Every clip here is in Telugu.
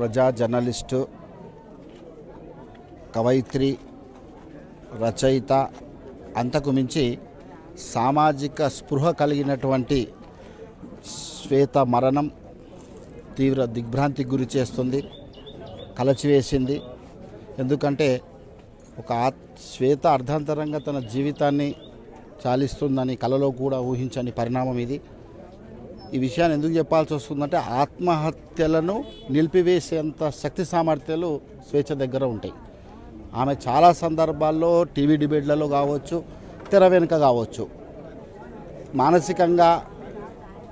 ప్రజా జర్నలిస్టు కవయిత్రి రచయిత అంతకు మించి సామాజిక స్పృహ కలిగినటువంటి శ్వేత మరణం తీవ్ర దిగ్భ్రాంతికి గురి చేస్తుంది కలచివేసింది. ఎందుకంటే ఒక ఆత్ శ్వేత అర్ధాంతరంగా తన జీవితాన్ని చాలిస్తుందని కలలో కూడా ఊహించని పరిణామం ఇది. ఈ విషయాన్ని ఎందుకు చెప్పాల్సి వస్తుందంటే ఆత్మహత్యలను నిలిపివేసేంత శక్తి సామర్థ్యాలు స్వేచ్ఛ దగ్గర ఉంటాయి. ఆమె చాలా సందర్భాల్లో టీవీ డిబేట్లలో కావచ్చు తెర వెనుక కావచ్చు. మానసికంగా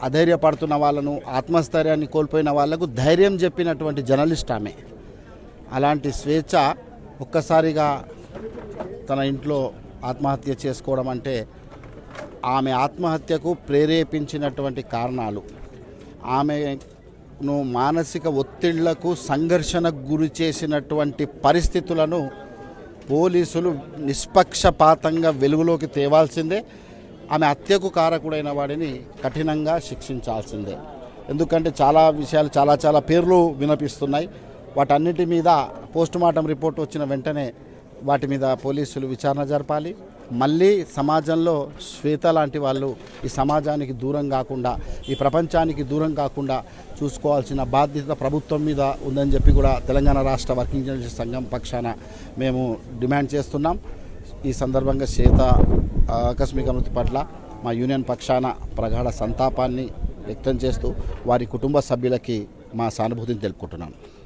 అధైర్యపడుతున్న వాళ్ళను ఆత్మస్థైర్యాన్ని కోల్పోయిన వాళ్ళకు ధైర్యం చెప్పినటువంటి జర్నలిస్ట్ ఆమె. అలాంటి స్వేచ్ఛ ఒక్కసారిగా తన ఇంట్లో ఆత్మహత్య చేసుకోవడం అంటే ఆమె ఆత్మహత్యకు ప్రేరేపించినటువంటి కారణాలు. ఆమెను మానసిక ఒత్తిళ్ళకు సంఘర్షణకు గురి చేసినటువంటి పరిస్థితులను పోలీసులు నిష్పక్షపాతంగా వెలుగులోకి తేవాల్సిందే. ఆమె హత్యకు కారకుడైన వాడిని కఠినంగా శిక్షించాల్సిందే. ఎందుకంటే చాలా విషయాలు చాలా చాలా పేర్లు వినిపిస్తున్నాయి. వాటన్నిటి మీద పోస్ట్ మార్టం రిపోర్ట్ వచ్చిన వెంటనే వాటి మీద పోలీసులు విచారణ జరపాలి. మళ్ళీ సమాజంలో శ్వేత లాంటి వాళ్ళు ఈ సమాజానికి దూరం కాకుండా ఈ ప్రపంచానికి దూరం కాకుండా చూసుకోవాల్సిన బాధ్యత ప్రభుత్వం మీద ఉందని చెప్పి కూడా తెలంగాణ రాష్ట్ర వర్కింగ్ జర్నలిస్ట్ సంఘం పక్షాన మేము డిమాండ్ చేస్తున్నాం. ఈ సందర్భంగా శ్వేత ఆకస్మిక మృతి పట్ల మా యూనియన్ పక్షాన ప్రగాఢ సంతాపాన్ని వ్యక్తం చేస్తూ వారి కుటుంబ సభ్యులకి మా సానుభూతిని తెలుపుకుంటున్నాను